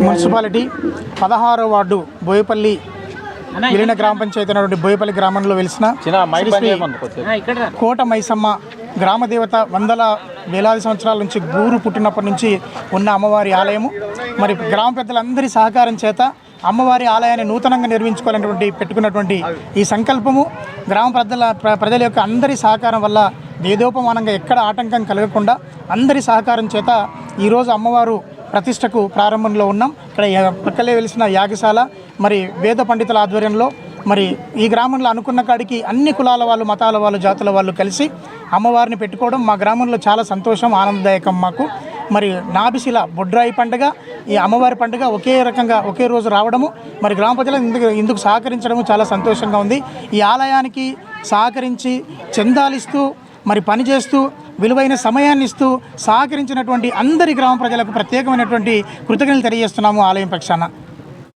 Municipality పదహారో ward Boyapalli విలీన గ్రామ పంచాయతీ అయినటువంటి బోయపల్లి గ్రామంలో వెలిసిన కోట మైసమ్మ గ్రామ దేవత వందల వేలాది సంవత్సరాల నుంచి గూరు పుట్టినప్పటి నుంచి ఉన్న అమ్మవారి ఆలయము. మరి గ్రామ పెద్దలందరి సహకారం చేత అమ్మవారి ఆలయాన్ని నూతనంగా నిర్మించుకోవాలనేటువంటి పెట్టుకున్నటువంటి ఈ సంకల్పము గ్రామ ప్రజల ప్ర- ప్రజల యొక్క అందరి సహకారం వల్ల వేదోపమానంగా ఎక్కడ ఆటంకం కలగకుండా అందరి సహకారం చేత ఈరోజు అమ్మవారు ప్రతిష్టకు ప్రారంభంలో ఉన్నాం. ఇక్కడ యా- పక్కలే వెలిసిన యాగశాల మరి వేద పండితుల ఆధ్వర్యంలో మరి ఈ గ్రామంలో అనుకున్న కాడికి అన్ని కులాల వాళ్ళు మతాల వాళ్ళు జాతుల వాళ్ళు కలిసి అమ్మవారిని పెట్టుకోవడం మా గ్రామంలో చాలా సంతోషం ఆనందదాయకం మాకు. మరి నాభిశిల బొడ్రాయి పండుగ ఈ అమ్మవారి పండుగ ఒకే రకంగా ఒకే రోజు రావడము మరి గ్రామ ప్రజలు ఇందుకు ఇందుకు సహకరించడము చాలా సంతోషంగా ఉంది. ఈ ఆలయానికి సహకరించి చందాలిస్తూ మరి పనిచేస్తూ విలువైన సమయాన్ని ఇస్తూ సహకరించినటువంటి అందరి గ్రామ ప్రజలకు ప్రత్యేకమైనటువంటి కృతజ్ఞతలు తెలియజేస్తున్నాము ఆలయం పక్షాన